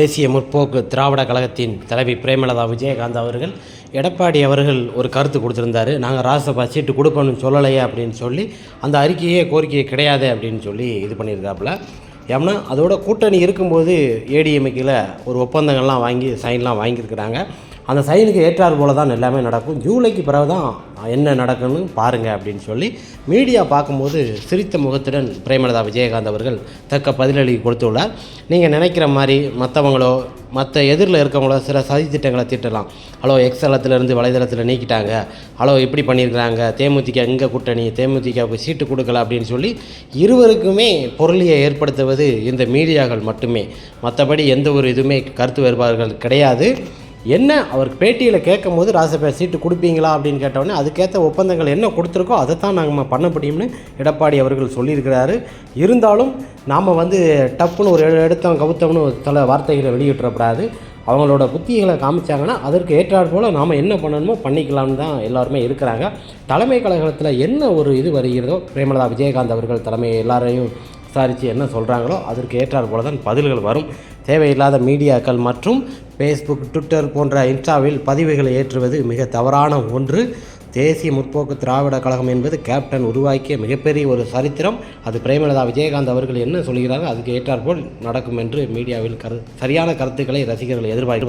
தேசிய முற்போக்கு திராவிட கழகத்தின் தலைவி பிரேமலதா விஜயகாந்த் அவர்கள் எடப்பாடி அவர்கள் ஒரு கருத்து கொடுத்துருந்தாரு. நாங்கள் ராஜ்யசபா சீட்டு கொடுப்போம்னு சொல்லலையே அப்படின்னு சொல்லி அந்த அறிக்கையே கோரிக்கை கிடையாது அப்படின்னு சொல்லி இது பண்ணியிருக்காப்புல. ஏன்னா அதோட கூட்டணி இருக்கும்போது ஏடிஎம்கேல ஒரு ஒப்பந்தங்கள்லாம் வாங்கி சைன்லாம் வாங்கியிருக்கிறாங்க. அந்த சைனுக்கு ஏற்றாறு போல தான் எல்லாமே நடக்கும். ஜூலைக்கு பிறகு தான் என்ன நடக்கணும் பாருங்கள் அப்படின்னு சொல்லி மீடியா பார்க்கும்போது சிரித்த முகத்துடன் பிரேமலதா விஜயகாந்த் அவர்கள் தக்க பதிலளி கொடுத்துள்ளார். நீங்கள் நினைக்கிற மாதிரி மற்றவங்களோ மற்ற எதிரில் இருக்கவங்களோ சில சதி திட்டங்களை திட்டலாம். ஹலோ எக்ஸலத்திலேருந்து வலைதளத்தில் நீக்கிட்டாங்க. ஹலோ இப்படி பண்ணியிருக்கிறாங்க. தேமுதிக இங்கே கூட்டணி? தேமுதிகவுக்கு சீட்டு கொடுக்கல அப்படின்னு சொல்லி இருவருக்குமே பொருளியை ஏற்படுத்துவது இந்த மீடியாக்கள் மட்டுமே. மற்றபடி எந்த ஒரு இதுவுமே கருத்து வேறுபாடுகள் கிடையாது. என்ன அவர் பேட்டியில் கேட்கும் போது ராஜசபா சீட்டு கொடுப்பீங்களா? அப்படின்னு கேட்டவுடனே அதுக்கேற்ற ஒப்பந்தங்கள் என்ன கொடுத்துருக்கோ அதை தான் நாங்கள் பண்ண முடியும்னு எடப்பாடி அவர்கள் சொல்லியிருக்கிறாரு. இருந்தாலும் நாம் வந்து டப்புன்னு ஒரு எடுத்தோம் கவுத்தம்னு ஒரு சில வார்த்தைகளை வெளியிட்டுறப்படாது அவங்களோட புத்திகளை காமிச்சாங்கன்னா அதற்கு ஏற்றாற் போல் நாம் என்ன பண்ணணுமோ பண்ணிக்கலாம்னு தான் எல்லாருமே இருக்கிறாங்க. தலைமை கழகத்தில் என்ன ஒரு இது வருகிறதோ பிரேமலதா விஜயகாந்த் அவர்கள் தலைமை எல்லாரையும் விசாரித்து என்ன சொல்கிறாங்களோ அதற்கு ஏற்றாற் போல தான் பதில்கள் வரும். தேவையில்லாத மீடியாக்கள் மற்றும் ஃபேஸ்புக் ட்விட்டர் போன்ற இன்ஸ்டாவில் பதிவுகளை ஏற்றுவது மிக தவறான ஒன்று. தேசிய முற்போக்கு திராவிட கழகம் என்பது கேப்டன் உருவாக்கிய மிகப்பெரிய ஒரு சரித்திரம். அது பிரேமலதா விஜயகாந்த் அவர்கள் என்ன சொல்கிறார்கள் அதுக்கு ஏற்றாற்போல் நடக்கும் என்று மீடியாவில் கரு சரியான கருத்துக்களை ரசிகர்கள் எதிர்பார்க்கிறார்